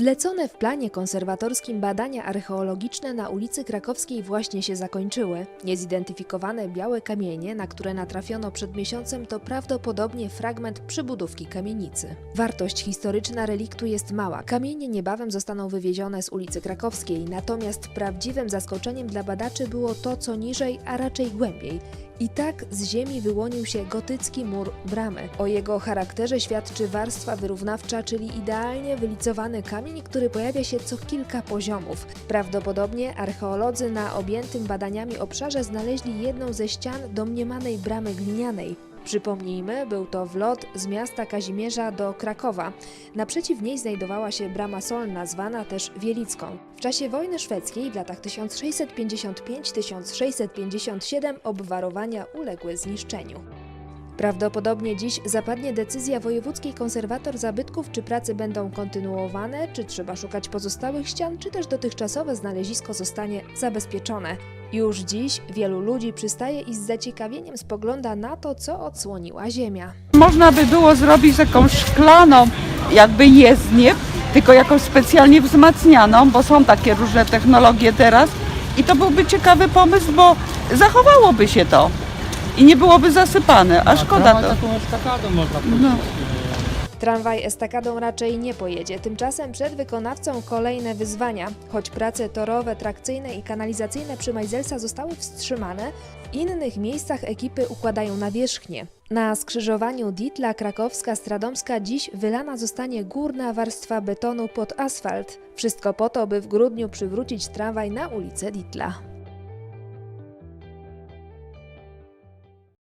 Zlecone w planie konserwatorskim badania archeologiczne na ulicy Krakowskiej właśnie się zakończyły. Niezidentyfikowane białe kamienie, na które natrafiono przed miesiącem, to prawdopodobnie fragment przybudówki kamienicy. Wartość historyczna reliktu jest mała. Kamienie niebawem zostaną wywiezione z ulicy Krakowskiej, natomiast prawdziwym zaskoczeniem dla badaczy było to, co niżej, a raczej głębiej. I tak z ziemi wyłonił się gotycki mur bramy. O jego charakterze świadczy warstwa wyrównawcza, czyli idealnie wylicowany kamień, który pojawia się co kilka poziomów. Prawdopodobnie archeolodzy na objętym badaniami obszarze znaleźli jedną ze ścian domniemanej bramy glinianej. Przypomnijmy, był to wlot z miasta Kazimierza do Krakowa. Naprzeciw niej znajdowała się brama solna, zwana też Wielicką. W czasie wojny szwedzkiej w latach 1655-1657 obwarowania uległy zniszczeniu. Prawdopodobnie dziś zapadnie decyzja wojewódzkiej konserwator zabytków, czy prace będą kontynuowane, czy trzeba szukać pozostałych ścian, czy też dotychczasowe znalezisko zostanie zabezpieczone. Już dziś wielu ludzi przystaje i z zaciekawieniem spogląda na to, co odsłoniła Ziemia. Można by było zrobić jakąś szklaną, jakby jezdnię, tylko jakąś specjalnie wzmacnianą, bo są takie różne technologie teraz. I to byłby ciekawy pomysł, bo zachowałoby się to i nie byłoby zasypane, a szkoda tramwaj to. taką estakadą można puścić. No. Tramwaj estakadą raczej nie pojedzie, tymczasem przed wykonawcą kolejne wyzwania. Choć prace torowe, trakcyjne i kanalizacyjne przy Majzelsa zostały wstrzymane, w innych miejscach ekipy układają nawierzchnię. Na skrzyżowaniu Ditla Krakowska-Stradomska dziś wylana zostanie górna warstwa betonu pod asfalt. Wszystko po to, by w grudniu przywrócić tramwaj na ulicę Ditla.